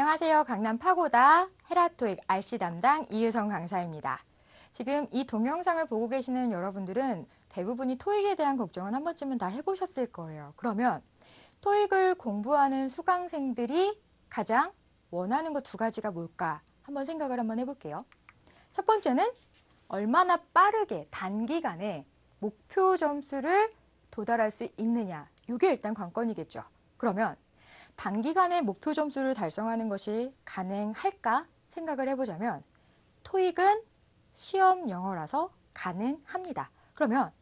안녕하세요. 강남 파고다 헤라토익 RC 담당 이유성 강사입니다. 지금 이 동영상을 보고 계시는 여러분들은 대부분이 토익에 대한 걱정은 한 번쯤은 다 해보셨을 거예요. 그러면 토익을 공부하는 수강생들이 가장 원하는 것 두 가지가 뭘까 한번 생각을 한번 해볼게요. 첫 번째는 얼마나 빠르게 단기간에 목표 점수를 도달할 수 있느냐. 이게 일단 관건이겠죠. 그러면 단기간에 목표 점수를 달성하는 것이 가능할까 생각을 해보자면 토익은 시험 영어라서 가능합니다. 그러면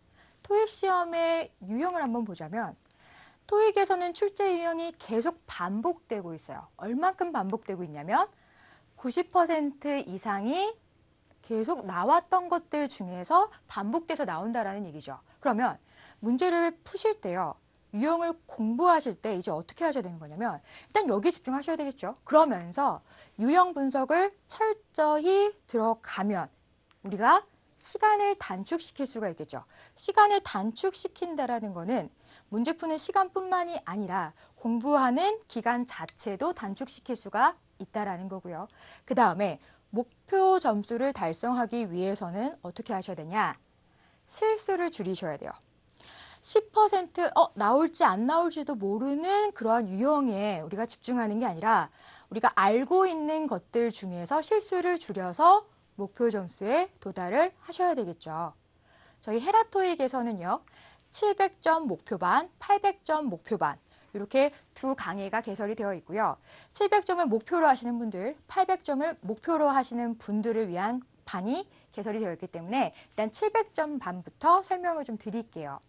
토익 시험의 유형을 한번 보자면 토익에서는 출제 유형이 계속 반복되고 있어요. 얼만큼 반복되고 있냐면 90% 이상이 계속 나왔던 것들 중에서 반복돼서 나온다라는 얘기죠. 그러면 문제를 푸실 때요. 유형을 공부하실 때 이제 어떻게 하셔야 되는 거냐면 일단 여기 집중하셔야 되겠죠. 그러면서 유형 분석을 철저히 들어가면 우리가 시간을 단축시킬 수가 있겠죠. 시간을 단축시킨다라는 거는 문제 푸는 시간뿐만이 아니라 공부하는 기간 자체도 단축시킬 수가 있다라는 거고요. 그 다음에 목표 점수를 달성하기 위해서는 어떻게 하셔야 되냐? 실수를 줄이셔야 돼요. 10% 어, 나올지 안 나올지도 모르는 그러한 유형에 우리가 집중하는 게 아니라 우리가 알고 있는 것들 중에서 실수를 줄여서 목표 점수에 도달을 하셔야 되겠죠. 저희 헤라토익에서는요. 700점 목표반, 800점 목표반 이렇게 두 강의가 개설이 되어 있고요. 700점을 목표로 하시는 분들, 800점을 목표로 하시는 분들을 위한 반이 개설이 되어 있기 때문에 일단 700점 반부터 설명을 좀 드릴게요.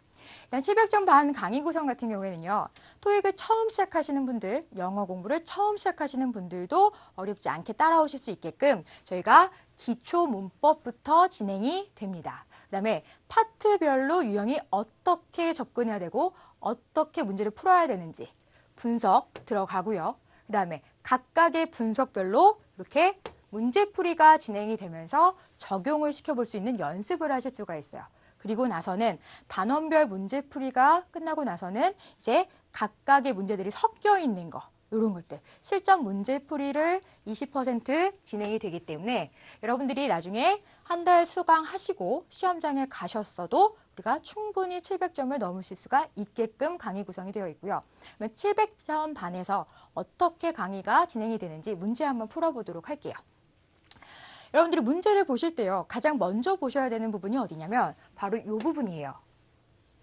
일단 700점 반 강의 구성 같은 경우에는요. 토익을 처음 시작하시는 분들, 영어 공부를 처음 시작하시는 분들도 어렵지 않게 따라오실 수 있게끔 저희가 기초 문법부터 진행이 됩니다. 그 다음에 파트별로 유형이 어떻게 접근해야 되고 어떻게 문제를 풀어야 되는지 분석 들어가고요. 그 다음에 각각의 분석별로 이렇게 문제풀이가 진행이 되면서 적용을 시켜볼 수 있는 연습을 하실 수가 있어요. 그리고 나서는 단원별 문제풀이가 끝나고 나서는 이제 각각의 문제들이 섞여 있는 거 이런 것들 실전 문제풀이를 20% 진행이 되기 때문에 여러분들이 나중에 한 달 수강하시고 시험장에 가셨어도 우리가 충분히 700점을 넘으실 수가 있게끔 강의 구성이 되어 있고요. 700점 반에서 어떻게 강의가 진행이 되는지 문제 한번 풀어보도록 할게요. 여러분들이 문제를 보실 때요. 가장 먼저 보셔야 되는 부분이 어디냐면 바로 이 부분이에요.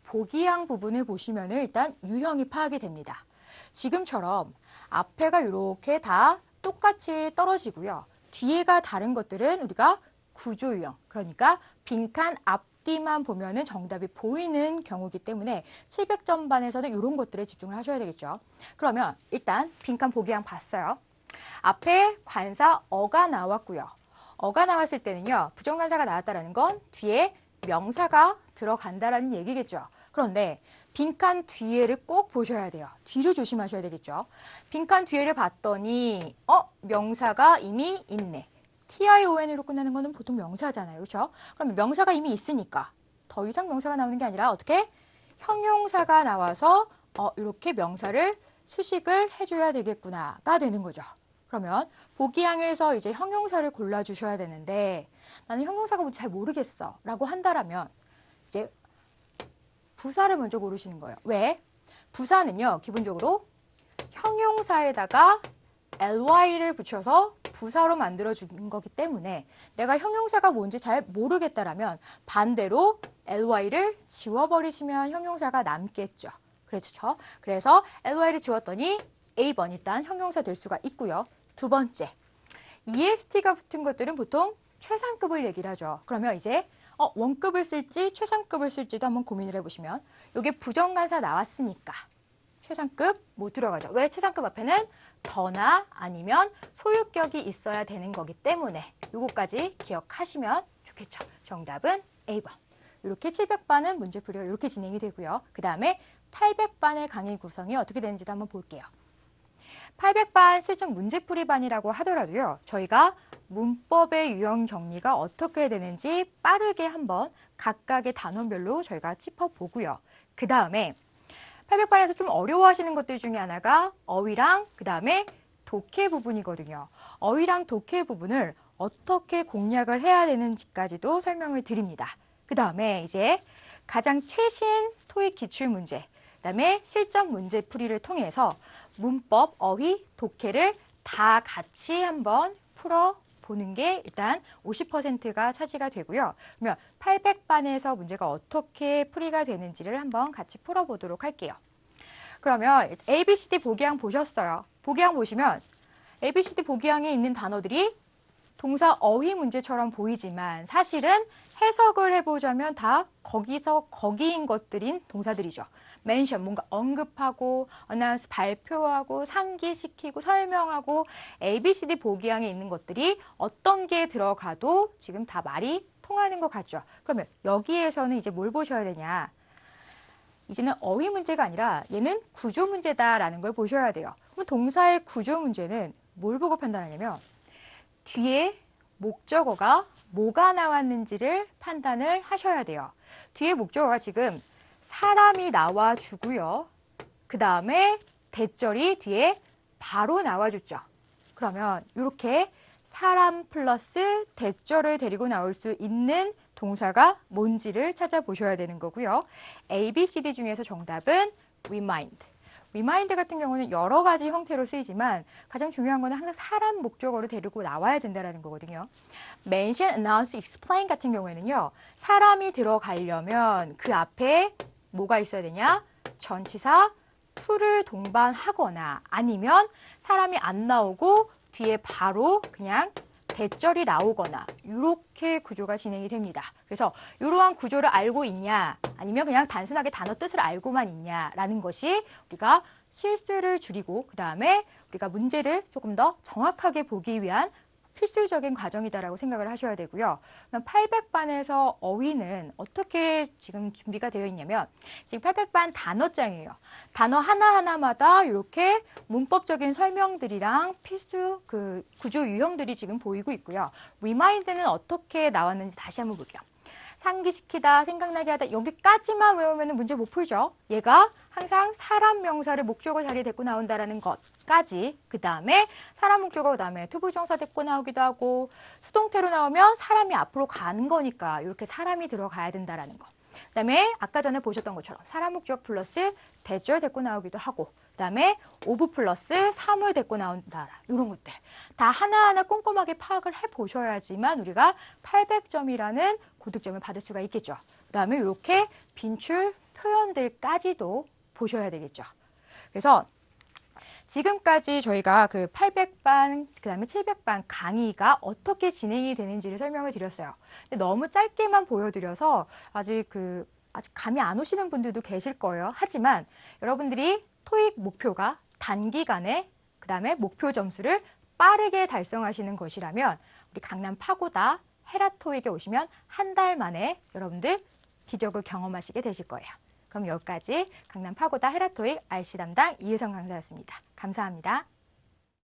보기양 부분을 보시면 일단 유형이 파악이 됩니다. 지금처럼 앞에가 이렇게 다 똑같이 떨어지고요. 뒤에가 다른 것들은 우리가 구조 유형, 그러니까 빈칸 앞뒤만 보면 은 정답이 보이는 경우이기 때문에 700점 반에서는 이런 것들에 집중을 하셔야 되겠죠. 그러면 일단 빈칸 보기양 봤어요. 앞에 관사 어가 나왔고요. 어가 나왔을 때는요. 부정관사가 나왔다는 건 뒤에 명사가 들어간다라는 얘기겠죠. 그런데 빈칸 뒤에를 꼭 보셔야 돼요. 뒤를 조심하셔야 되겠죠. 빈칸 뒤에를 봤더니 어 명사가 이미 있네. TION으로 끝나는 거는 보통 명사잖아요. 그렇죠? 그럼 명사가 이미 있으니까 더 이상 명사가 나오는 게 아니라 어떻게 형용사가 나와서 어 이렇게 명사를 수식을 해줘야 되겠구나가 되는 거죠. 그러면 보기양에서 이제 형용사를 골라주셔야 되는데 나는 형용사가 뭔지 잘 모르겠어 라고 한다라면 이제 부사를 먼저 고르시는 거예요. 왜? 부사는요 기본적으로 형용사에다가 ly를 붙여서 부사로 만들어 준 거기 때문에 내가 형용사가 뭔지 잘 모르겠다라면 반대로 ly를 지워버리시면 형용사가 남겠죠. 그렇죠? 그래서 ly를 지웠더니 A번 일단 형용사 될 수가 있고요. 두 번째, EST가 붙은 것들은 보통 최상급을 얘기를 하죠. 그러면 이제 어, 원급을 쓸지 최상급을 쓸지도 한번 고민을 해보시면 이게 부정관사 나왔으니까 최상급 못 들어가죠. 왜 최상급 앞에는 더나 아니면 소유격이 있어야 되는 거기 때문에 이거까지 기억하시면 좋겠죠. 정답은 A번. 이렇게 700반은 문제 풀이가 이렇게 진행이 되고요. 그 다음에 800반의 강의 구성이 어떻게 되는지도 한번 볼게요. 800반 실전 문제풀이 반이라고 하더라도요. 저희가 문법의 유형 정리가 어떻게 되는지 빠르게 한번 각각의 단원별로 저희가 짚어보고요. 그 다음에 800반에서 좀 어려워하시는 것들 중에 하나가 어휘랑 그 다음에 독해 부분이거든요. 어휘랑 독해 부분을 어떻게 공략을 해야 되는지까지도 설명을 드립니다. 그 다음에 이제 가장 최신 토익 기출 문제, 그 다음에 실전 문제 풀이를 통해서 문법, 어휘, 독해를 다 같이 한번 풀어 보는 게 일단 50%가 차지가 되고요. 그러면 800반에서 문제가 어떻게 풀이가 되는지를 한번 같이 풀어보도록 할게요. 그러면 ABCD 보기항 보셨어요. 보기항 보시면 ABCD 보기항에 있는 단어들이 동사 어휘 문제처럼 보이지만 사실은 해석을 해보자면 다 거기서 거기인 것들인 동사들이죠. 멘션 뭔가 언급하고 어나운스 발표하고 상기시키고 설명하고 ABCD 보기항에 있는 것들이 어떤 게 들어가도 지금 다 말이 통하는 것 같죠. 그러면 여기에서는 이제 뭘 보셔야 되냐? 이제는 어휘 문제가 아니라 얘는 구조 문제다라는 걸 보셔야 돼요. 그럼 동사의 구조 문제는 뭘 보고 판단하냐면 뒤에 목적어가 뭐가 나왔는지를 판단을 하셔야 돼요. 뒤에 목적어가 지금 사람이 나와주고요. 그 다음에 대절이 뒤에 바로 나와줬죠. 그러면 이렇게 사람 플러스 대절을 데리고 나올 수 있는 동사가 뭔지를 찾아보셔야 되는 거고요. A, B, C, D 중에서 정답은 remind. remind 같은 경우는 여러 가지 형태로 쓰이지만 가장 중요한 거는 항상 사람 목적어로 데리고 나와야 된다는 거거든요. mention, announce, explain 같은 경우에는요. 사람이 들어가려면 그 앞에 뭐가 있어야 되냐? 전치사 to를 동반하거나 아니면 사람이 안 나오고 뒤에 바로 그냥 대절이 나오거나 이렇게 구조가 진행이 됩니다. 그래서 이러한 구조를 알고 있냐 아니면 그냥 단순하게 단어 뜻을 알고만 있냐라는 것이 우리가 실수를 줄이고 그 다음에 우리가 문제를 조금 더 정확하게 보기 위한 필수적인 과정이다라고 생각을 하셔야 되고요. 800반에서 어휘는 어떻게 지금 준비가 되어 있냐면 지금 800반 단어장이에요. 단어 하나하나마다 이렇게 문법적인 설명들이랑 필수 그 구조 유형들이 지금 보이고 있고요. 리마인드는 어떻게 나왔는지 다시 한번 볼게요. 상기시키다, 생각나게 하다 여기까지만 외우면 문제 못 풀죠. 얘가 항상 사람 명사를 목적어 자리에 데리고 나온다라는 것까지 그 다음에 사람 목적어 그 다음에 투부정사 데리고 나오기도 하고 수동태로 나오면 사람이 앞으로 가는 거니까 이렇게 사람이 들어가야 된다라는 거. 그다음에 아까 전에 보셨던 것처럼 사람 목적 플러스 대절 데리고 나오기도 하고 그다음에 오브 플러스 사물 데리고 나온다 이런 것들 다 하나하나 꼼꼼하게 파악을 해 보셔야지만 우리가 800점이라는 고득점을 받을 수가 있겠죠. 그다음에 이렇게 빈출 표현들까지도 보셔야 되겠죠. 그래서 지금까지 저희가 그 800반, 그 다음에 700반 강의가 어떻게 진행이 되는지를 설명을 드렸어요. 근데 너무 짧게만 보여드려서 아직 그, 아직 감이 안 오시는 분들도 계실 거예요. 하지만 여러분들이 토익 목표가 단기간에 그 다음에 목표 점수를 빠르게 달성하시는 것이라면 우리 강남 파고다 헤라토익에 오시면 한 달 만에 여러분들 기적을 경험하시게 되실 거예요. 그럼 여기까지 강남 파고다 헤라토익 RC 담당 이혜성 강사였습니다. 감사합니다.